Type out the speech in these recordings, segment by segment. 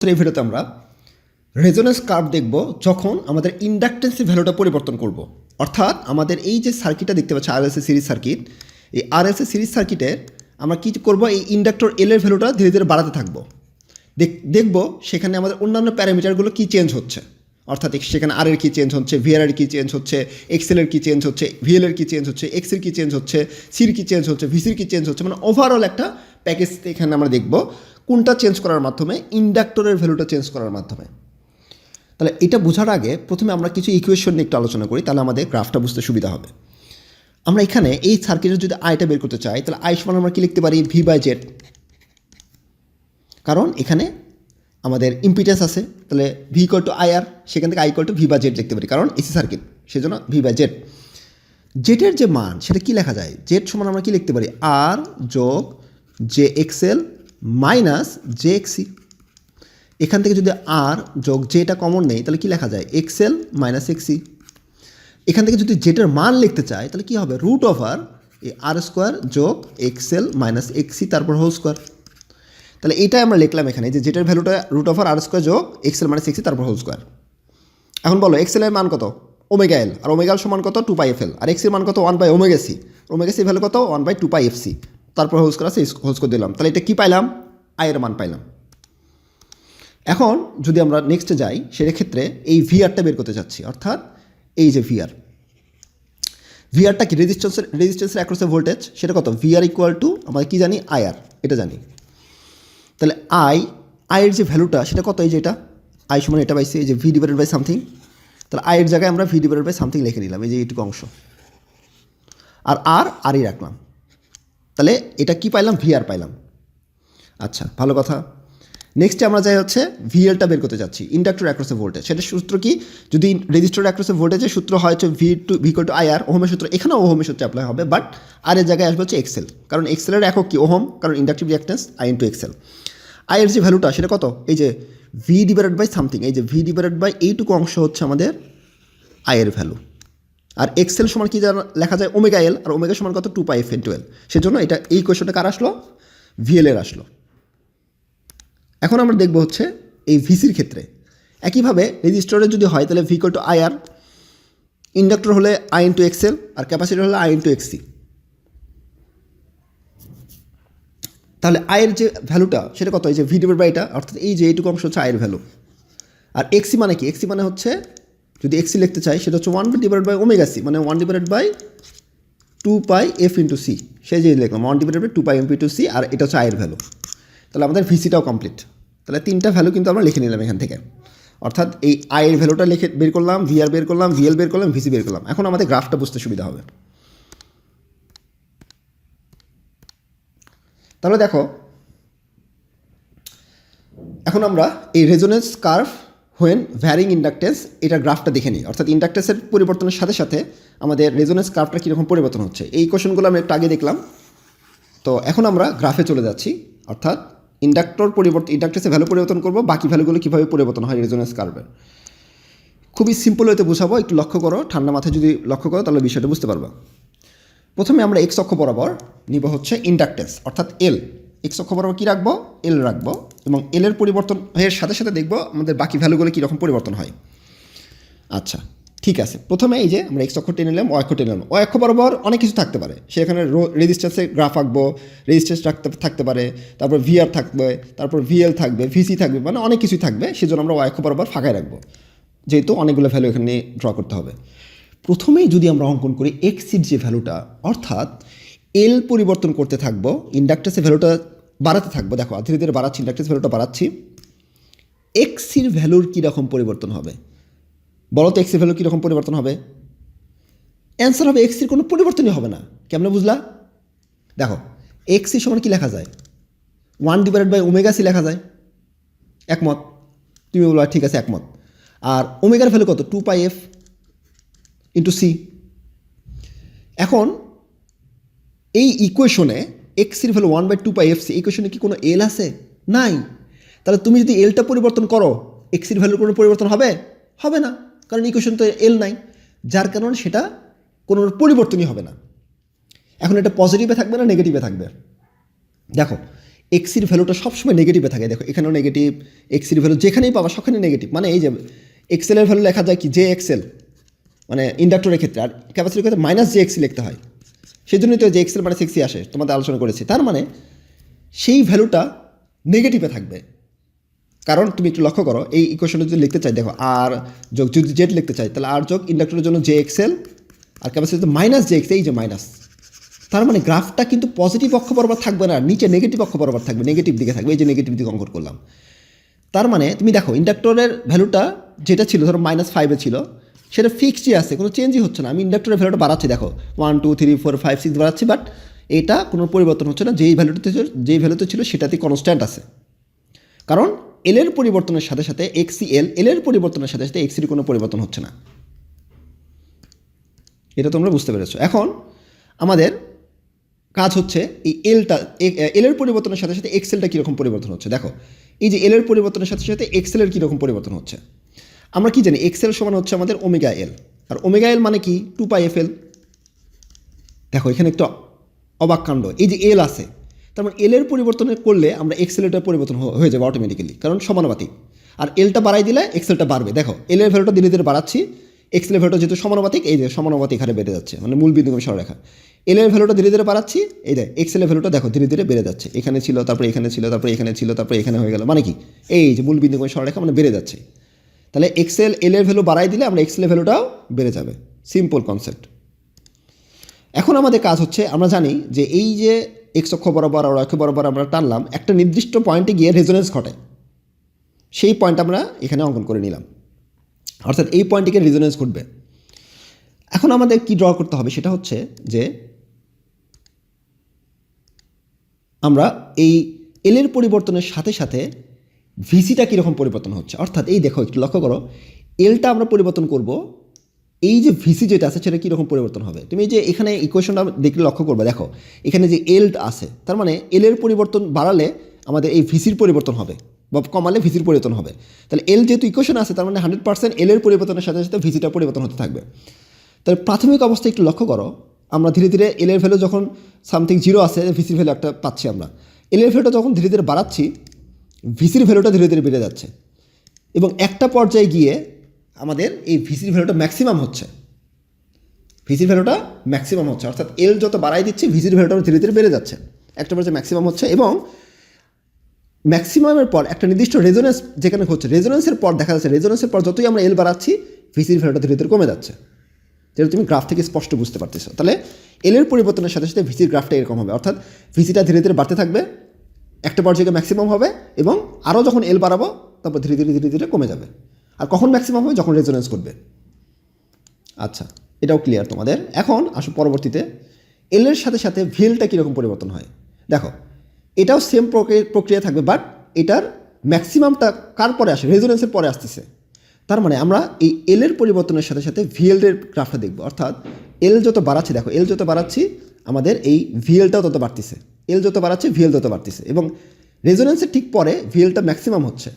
এই ভিডিওতে আমরা রেজোনেন্স কার্ভ দেখব যখন আমাদের ইন্ডাকটেন্সের ভ্যালুটা পরিবর্তন করব। অর্থাৎ আমাদের এই যে সার্কিটটা দেখতে পাচ্ছি আর এসএ সিরিজ সার্কিট এই আর এসএ সিরিজ সার্কিটে আমরা কী করব? এই ইন্ডাক্টর এল এর ভ্যালুটা ধীরে ধীরে বাড়াতে থাকব। দেখ, দেখব সেখানে আমাদের অন্যান্য প্যারামিটারগুলো কী চেঞ্জ হচ্ছে। অর্থাৎ সেখানে আর এর কী চেঞ্জ হচ্ছে ভিআর এর কী চেঞ্জ হচ্ছে এক্সেল এর কী চেঞ্জ হচ্ছে ভিএল এর কী চেঞ্জ হচ্ছে এক্সের কী চেঞ্জ হচ্ছে সির কী চেঞ্জ হচ্ছে ভিসির কী চেঞ্জ হচ্ছে মানে ওভারঅল একটা প্যাকেজ এখানে আমরা দেখব। কোনটা চেঞ্জ করার মাধ্যমে? ইন্ডাক্টরের ভ্যালুটা চেঞ্জ করার মাধ্যমে। তাহলে এটা বোঝার আগে প্রথমে আমরা কিছু ইকুয়েশন নিয়ে একটু আলোচনা করি, তাহলে আমাদের গ্রাফটা বুঝতে সুবিধা হবে। আমরা এখানে এই সার্কিটের যদি আইটা বের করতে চাই, তাহলে আই সমান আমরা কী লিখতে পারি? ভি বাই জেড কারণ এখানে আমাদের ইম্পিটেন্স আছে, তাহলে V equal to I R সেখান থেকে আই ইকুয়াল টু ভি বা জেড লিখতে পারি, কারণ এসি সার্কিট সেজন্য ভি বাই জেড জেটের যে মান, সেটা কি লেখা যায়? জেড সমান আমরা কি লিখতে পারি? আর যোগ J XL minus J XC এখান থেকে যদি আর যোগ জেটা কমন নেই, তাহলে কি লেখা যায়? এক্সেল মাইনাস এক্সি এখান থেকে যদি জেটের মান লিখতে চাই তাহলে কি হবে? রুট ওভার আর স্কোয়ার যোগ এক্সেল মাইনাস এক্সি তারপর হোল স্কোয়ার তাহলে এটাই আমরা লিখলাম এখানে, যে জেটের ভ্যালুটা রুট ওভার আর স্কোয়ার যোগ এক্সেল মাইনাস এক্সি তারপর হোল স্কোয়ার এখন বলো এক্সেলের মান কত? ওমেগা এল আর ওমেগা সমান কত? টু পাই এফ এল আর এক্সের মান কত? One by omega C omega C value কত? One by two pi F C তারপর হোল করা আছে হোল স্কোয়ার দিলাম। তাহলে এটা কী পাইলাম? আয়ের মান পাইলাম। এখন যদি আমরা নেক্সটে যাই, সেক্ষেত্রে এই ভিআরটা বের করতে চাচ্ছি। অর্থাৎ এই যে ভিআর ভিআরটা কি? রেজিস্ট্যান্সের রেজিস্ট্যান্সের অ্যাক্রসের ভোল্টেজ সেটা কত? ভিআর ইকুয়াল টু আমরা কি জানি? আইআর এটা জানি। তাহলে আই আয়ের যে ভ্যালুটা সেটা কত? এই যে এটা। আই সমান এটা পাইছি, এই যে ভি ডিভাইডেড বাই সামথিং তাহলে আয়ের জায়গায় আমরা ভি ডিভাইডেড বাই সামথিং লিখে নিলাম, এই যে এইটুকু অংশ। আর আর আরই রাখলাম। তাহলে এটা কি পাইলাম? ভিআর পাইলাম। আচ্ছা ভালো কথা। নেক্সটে আমরা যাই হচ্ছে ভিএলটা বের করতে যাচ্ছি ইন্ডাক্টর অ্যাক্রসে ভোল্টেজ সেটা সূত্র কি? যদি রেজিস্টার অ্যাক্রসে ভোল্টেজের সূত্র হয় হচ্ছে V to equal to IR ওহমের সূত্র, এখানেও ওহমের সূত্রে অ্যাপ্লাই হবে বাট আর এর জায়গায় আসবে হচ্ছে এক্সেল কারণ এক্সেলের একক কি? ওহম, কারণ inductive reactance I into XL আয়ের যে ভ্যালুটা সেটা কত? এই যে ভি ডিভাইডেড বাই সামথিং এই যে ভি ডিভাইডেড বাই এইটুকু অংশ হচ্ছে আমাদের আয়ের ভ্যালু আর এক্সেল সমান কি লেখা যায় ওমেগা এল আর ওমেগা সমান কত? Two pi F N twelve সেজন্য এটা এই কোয়েশনটা কার আসলো? ভিএল এর আসলো। এখন আমরা দেখব হচ্ছে এই ভিসির ক্ষেত্রে। একইভাবে রেজিস্টরে যদি হয়, তাহলে ভিকল টু আইআর ইন্ডাক্টর হলে আই ইন্টু এক্সেল আর ক্যাপাসিটর হলে আই ইন্টু এক্সি তাহলে আয়ের যে ভ্যালুটা সেটা কত? এই যে ভি ডিভাইড বাই এটা, অর্থাৎ এই যে এইটুকু অংশ হচ্ছে আয়ের ভ্যালু আর এক্সি মানে কি? এক্সি মানে হচ্ছে যদি এক্সি লিখতে চাই, সেটা হচ্ছে one divide by omega C মানে one divide by two pi F into C সেই যে লিখলাম one divide by two pi M into C আর এটা হচ্ছে আয়ের ভ্যালু তাহলে আমাদের ভিসিটাও কমপ্লিট তাহলে তিনটা ভ্যালু কিন্তু আমরা লিখে নিলাম এখান থেকে। অর্থাৎ এই আয়ের ভ্যালুটা লিখে বের করলাম ভিআর বের করলাম ভিএল বের করলাম ভিসি বের করলাম। এখন আমাদের গ্রাফটা বুঝতে সুবিধা হবে। তাহলে দেখো, এখন আমরা এই resonance curve when varying inductance এটা গ্রাফটা দেখে নিই। অর্থাৎ ইন্ডাকটেন্সের পরিবর্তনের সাথে সাথে আমাদের রেজোনেন্স কার্ভটা কীরকম পরিবর্তন হচ্ছে। এই কোশ্চেনগুলো আমরা একটু আগে দেখলাম। তো এখন আমরা গ্রাফে চলে যাচ্ছি। অর্থাৎ ইন্ডাক্টর পরিবর্তন ইন্ডাকটেন্সের ভ্যালু পরিবর্তন করব, বাকি ভ্যালুগুলো কীভাবে পরিবর্তন হয় রেজোনেন্স কার্ভের খুবই সিম্পল হইতে বোঝাবো, একটু লক্ষ্য করো। ঠান্ডা মাথায় যদি লক্ষ্য করো, তাহলে বিষয়টা বুঝতে পারবা। প্রথমে আমরা এক্স অক্ষ বরাবর নিব হচ্ছে ইন্ডাকটেন্স অর্থাৎ এল এক্স অক্ষ বরাবর কী রাখব? এল রাখব। এবং এল এর পরিবর্তন এর সাথে সাথে দেখব আমাদের বাকি ভ্যালুগুলো কীরকম পরিবর্তন হয়। আচ্ছা ঠিক আছে। প্রথমে এই যে আমরা এক্স অক্ষ টেনে নিলাম অক্ষ টেনে নিলাম। অক্ষ বরাবর অনেক কিছু থাকতে পারে। সেখানে রেজিস্ট্যান্সের গ্রাফ আঁকবো রেজিস্ট্যান্স রাখতে থাকতে পারে। তারপর ভিআর থাকবে, তারপর ভিএল থাকবে ভিসি থাকবে মানে অনেক কিছুই থাকবে। সেজন্য আমরা ও অক্ষ বরাবর ফাঁকায় রাখব। যেহেতু অনেকগুলো ভ্যালু এখানে ড্র করতে হবে। প্রথমেই যদি আমরা অঙ্কন করি এক্সির যে ভ্যালুটা অর্থাৎ এল পরিবর্তন করতে থাকব ইন্ডাকটেন্সের ভ্যালুটা বাড়াতে থাকব। দেখো, ধীরে ধীরে বাড়াচ্ছি ইন্ডাকটেন্স ভ্যালুটা বাড়াচ্ছি। এক্সির ভ্যালুর কীরকম পরিবর্তন হবে? বলো তো এক্সির ভ্যালু কীরকম পরিবর্তন হবে? অ্যান্সার হবে এক্সির কোনো পরিবর্তনই হবে না। কেমনে বুঝলা? দেখো এক্সি সমান কী লেখা যায়? One divided by omega C লেখা যায়। একমত? তুমি বলো, ঠিক আছে, একমত। আর ওমেগার ভ্যালু কত? Two pi F into C এখন এই ইকুয়েশনে এক্সির value one by two pi F C ইকুয়েশনে কি কোনো এল আছে? নাই। তাহলে তুমি যদি এলটা পরিবর্তন করো এক্সির ভ্যালুর কোনো পরিবর্তন হবে? হবে না, কারণ ইকুয়েশন তো এল নাই। যার কারণে সেটা কোনো পরিবর্তনই হবে না। এখন এটা পজিটিভে থাকবে না নেগেটিভে থাকবে? দেখো এক্সির ভ্যালুটা সবসময় নেগেটিভে থাকে। দেখো, এখানেও নেগেটিভ এক্সির ভ্যালু যেখানেই পাবা সবখানে নেগেটিভ মানে এই যে এক্সেলের ভ্যালু লেখা যায় কি? জে এক্সেল মানে ইন্ডাক্টরের ক্ষেত্রে। আর ক্যাপাসিটির ক্ষেত্রে মাইনাস জে এক্সি লিখতে হয়। সেই জন্যই তো যে এক্সেল মানে সিক্সি আসে, তোমাদের আলোচনা করেছি। তার মানে সেই ভ্যালুটা নেগেটিভে থাকবে। কারণ তুমি একটু লক্ষ্য করো, এই ইকুয়েশনটা যদি লিখতে চাই, দেখো আর যোগ যদি জেড লিখতে চাই, তাহলে আর যোগ ইন্ডাক্টরের জন্য জে এক্সেল আর ক্যাপাসিটি মাইনাস জে এক্স এই যে মাইনাস তার মানে গ্রাফটা কিন্তু পজিটিভ অক্ষ বরাবর থাকবে না, নিচে নেগেটিভ অক্ষ বরাবর থাকবে নেগেটিভ দিকে থাকবে, এই যে নেগেটিভ দিকে অঙ্কন করলাম। তার মানে তুমি দেখো, ইন্ডাক্টরের ভ্যালুটা যেটা ছিল, ধরো মাইনাস ফাইভে ছিল, সেটা ফিক্সডই আছে, কোনো চেঞ্জই হচ্ছে না। আমি ইন্ডাক্টরের ভ্যালুটা বাড়াচ্ছি, দেখো one two three four five six বাড়াচ্ছি বাট এটা কোনো পরিবর্তন হচ্ছে না। যেই ভ্যালুটাতে যেই ভ্যালুতে ছিল সেটাতে কনস্ট্যান্ট আছে। কারণ এল এর পরিবর্তনের সাথে সাথে এক্সি এল এল এর পরিবর্তনের সাথে সাথে এক্সির কোনো পরিবর্তন হচ্ছে না। এটা তোমরা বুঝতে পেরেছ। এখন, আমাদের কাজ হচ্ছে এই এলটা এল এর পরিবর্তনের সাথে সাথে এক্সেলটা কীরকম পরিবর্তন হচ্ছে? দেখো, এই যে এল এর পরিবর্তনের সাথে সাথে এক্সেলের কীরকম পরিবর্তন হচ্ছে? আমরা কি জানি এক্সেল সমান হচ্ছে আমাদের ওমেগা এল আর ওমেগা এল মানে কি? টু পাই এফ এল দেখো, এখানে একটা অবাক কাণ্ড। এই যে এল আছে, তার মানে এল এর পরিবর্তনের করলে আমরা এক্সেলটার পরিবর্তন হয়ে যাবে অটোমেটিক্যালি কারণ সমানুপাতিক। আর এলটা বাড়াই দিলে এক্সেলটা বাড়বে। দেখো এল এর ভ্যালুটা ধীরে ধীরে বাড়াচ্ছি। এক্সেলের ভ্যালুটা যেহেতু সমানুপাতিক, এই যে সমানুপাতিক হারে বেড়ে যাচ্ছে মানে মূল বিন্দুগামী সরলরেখা এল এর ভ্যালুটা ধীরে ধীরে বাড়াচ্ছি, এই দেখ এক্সেলের ভ্যালুটা দেখো ধীরে ধীরে বেড়ে যাচ্ছে। এখানে ছিল, তারপরে এখানে ছিল, তারপরে এখানে ছিল, তারপরে এখানে হয়ে গেল। মানে কি? এই যে মূল বিন্দুগামী সরলরেখা মানে বেড়ে যাচ্ছে। তাহলে এক্সেল এল এর ভ্যালু বাড়াই দিলে আমরা এক্সেলের ভ্যালুটাও বেড়ে যাবে। সিম্পল কনসেপ্ট এখন আমাদের কাজ হচ্ছে, আমরা জানি যে এই যে এক্স অক্ষ বরাবর আর অক্ষ বরাবর আমরা টানলাম, একটা নির্দিষ্ট পয়েন্টে গিয়ে রেজোনেন্স ঘটে। সেই পয়েন্ট আমরা এখানে অঙ্কন করে নিলাম। অর্থাৎ এই পয়েন্টটিকে রেজোনেন্স ঘটবে? এখন আমাদের কি ড্র করতে হবে সেটা হচ্ছে যে আমরা এই এলের পরিবর্তনের সাথে সাথে ভিসিটা কীরকম পরিবর্তন হচ্ছে? অর্থাৎ এই দেখো, একটু লক্ষ্য করো এলটা আমরা পরিবর্তন করব, এই যে ভিসি যেটা আছে সেটা কীরকম পরিবর্তন হবে? তুমি যে এখানে ইকুয়েশনটা দেখলে লক্ষ্য করবে, দেখো, এখানে যে এল আছে, তার মানে এলের পরিবর্তন বাড়ালে আমাদের এই ভিসির পরিবর্তন হবে। বা কমালে ভিসির পরিবর্তন হবে। তাহলে এল যেহেতু ইকুয়েশন আছে, তার মানে হান্ড্রেড পার্সেন্ট এল এর পরিবর্তনের সাথে সাথে ভিসিটা পরিবর্তন হতে থাকবে। তাহলে প্রাথমিক অবস্থায় একটু লক্ষ্য করো। আমরা ধীরে ধীরে এল এর ভ্যালু যখন সামথিং জিরো আছে ভিসির ভ্যালু একটা পাচ্ছি আমরা। এল এর ভ্যালুটা যখন ধীরে ধীরে বাড়াচ্ছি ভিসির ভ্যালুটা ধীরে ধীরে বেড়ে যাচ্ছে। এবং একটা পর্যায়ে গিয়ে আমাদের এই ভিসির ভ্যালুটা ম্যাক্সিমাম হচ্ছে। ভিসির ভ্যালুটা ম্যাক্সিমাম হচ্ছে। অর্থাৎ এল যত বাড়াই দিচ্ছে ভিসির ভ্যালুটা ধীরে ধীরে বেড়ে যাচ্ছে। একটা পর্যায়ে ম্যাক্সিমাম হচ্ছে এবং ম্যাক্সিমামের পর একটা নির্দিষ্ট রেজোনেন্স যেখানে হচ্ছে রেজোনেন্সের পর দেখা যাচ্ছে রেজোনেন্সের পর যতই আমরা এল বাড়াচ্ছি ভিসির ভ্যালুটা ধীরে ধীরে কমে যাচ্ছে। যেটা তুমি গ্রাফ থেকে স্পষ্ট বুঝতে পারতেছো। তাহলে এল এর পরিবর্তনের সাথে সাথে ভিসির গ্রাফটা এরকম হবে। অর্থাৎ ভিসিটা ধীরে ধীরে বাড়তে থাকবে, একটা পর্যায়ে ম্যাক্সিমাম হবে এবং আরও যখন এল বাড়াবো, তারপর ধীরে ধীরে ধীরে ধীরে কমে যাবে। আর কখন ম্যাক্সিমাম হবে? যখন রেজোনেন্স করবে। আচ্ছা এটাও ক্লিয়ার তোমাদের। এখন আসো পরবর্তীতে। এল এর সাথে সাথে ভিএলটা কীরকম পরিবর্তন হয়? দেখো এটাও সেম প্রক্রিয়া থাকবে বাট এটার ম্যাক্সিমামটা কার পরে আসে রেজোনেন্সের পরে আসতেছে। তার মানে আমরা এই এল এর পরিবর্তনের সাথে সাথে ভিএল এর গ্রাফটা দেখব। অর্থাৎ এল যত বাড়াচ্ছি, দেখো এল যত বাড়াচ্ছি, আমাদের এই ভিএলটাও তত বাড়তেছে। এল যত বাড়াচ্ছে ভিএল তত বাড়তেছে। এবং রেজোনেন্সের ঠিক পরে ভিএলটা ম্যাক্সিমাম হচ্ছে।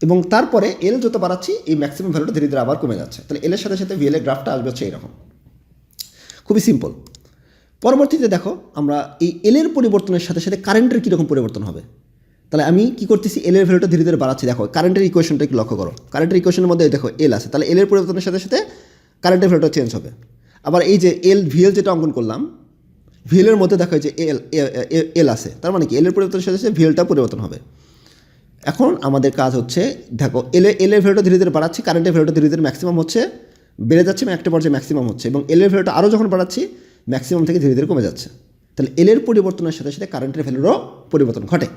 এবং তারপরে এল যত বাড়াচ্ছি, এই ম্যাক্সিমাম ভ্যালুটা ধীরে ধীরে আবার কমে যাচ্ছে। তাহলে এলের সাথে সাথে ভিএল এর গ্রাফটা আসবে হচ্ছে এরকম। খুবই সিম্পল পরবর্তীতে দেখো, আমরা এই এলের পরিবর্তনের সাথে সাথে কারেন্টের কীরকম পরিবর্তন হবে? তাহলে আমি কি করতেছি? এলের ভ্যালুটা ধীরে ধীরে বাড়াচ্ছি। দেখো কারেন্টের ইকুয়েশনটা একটু লক্ষ্য করো। কারেন্টের ইকুয়েশনের মধ্যে দেখো এল আছে। তাহলে এলের পরিবর্তনের সাথে সাথে কারেন্টের ভ্যালুটা চেঞ্জ হবে। আবার এই যে এল ভিএল যেটা অঙ্কন করলাম ভিএলের মধ্যে দেখো যে এল এল আছে। তার মানে কি? এলের পরিবর্তনের সাথে সাথে ভিএলটা পরিবর্তন হবে। এখন আমাদের কাজ হচ্ছে, দেখো এলে এলের ভ্যালুটা ধীরে ধীরে বাড়াচ্ছি। কারেন্টের ভ্যালুটা ধীরে ধীরে ম্যাক্সিমাম হচ্ছে, বেড়ে যাচ্ছে এবং একটা পর্যায়ে ম্যাক্সিমাম হচ্ছে। এবং এলের ভ্যালুটা আরও যখন বাড়াচ্ছি ম্যাক্সিমাম থেকে ধীরে ধীরে কমে যাচ্ছে। তাহলে এলের পরিবর্তনের সাথে সাথে কারেন্টের ভ্যালুরও পরিবর্তন ঘটে,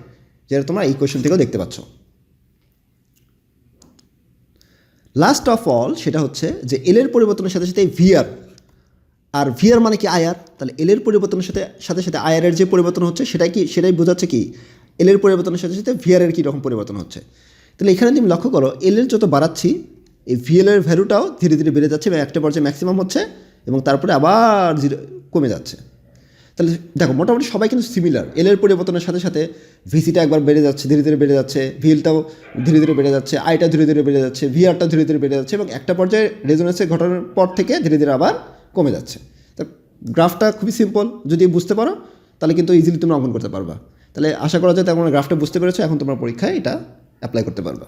যেটা তোমরা এই কোয়েশন থেকেও দেখতে পাচ্ছ। লাস্ট অফ অল সেটা হচ্ছে যে এলের পরিবর্তনের সাথে সাথে ভিআর আর ভিআর মানে কি আয়ার তাহলে এলের পরিবর্তনের সাথে সাথে সাথে আয়ারের যে পরিবর্তন হচ্ছে, সেটাই কি, সেটাই বোঝাচ্ছে কি এলের পরিবর্তনের সাথে সাথে ভিআরের কী রকম পরিবর্তন হচ্ছে। তাহলে এখানে তুমি লক্ষ্য করো এলের যত বাড়াচ্ছি, এই ভিএলের ভ্যালুটাও ধীরে ধীরে বেড়ে যাচ্ছে এবং একটা পর্যায়ে ম্যাক্সিমাম হচ্ছে এবং তারপরে আবার জিরো কমে যাচ্ছে। তাহলে দেখো, মোটামুটি সবাই কিন্তু সিমিলার এলের পরিবর্তনের সাথে সাথে ভিসিটা একবার বেড়ে যাচ্ছে, ধীরে ধীরে বেড়ে যাচ্ছে ভিএলটাও ধীরে ধীরে বেড়ে যাচ্ছে আইটা ধীরে ধীরে বেড়ে যাচ্ছে ভিআরটা ধীরে ধীরে বেড়ে যাচ্ছে এবং একটা পর্যায়ে রেজোনেন্সের ঘটনার পর থেকে ধীরে ধীরে আবার কমে যাচ্ছে। তা গ্রাফটা খুবই সিম্পল যদি বুঝতে পারো, তাহলে কিন্তু ইজিলি তুমি অঙ্কন করতে পারবা। তাহলে আশা করা যায় তোমরা গ্রাফটা বুঝতে পেরেছ, এখন তোমার পরীক্ষায় এটা অ্যাপ্লাই করতে পারবা।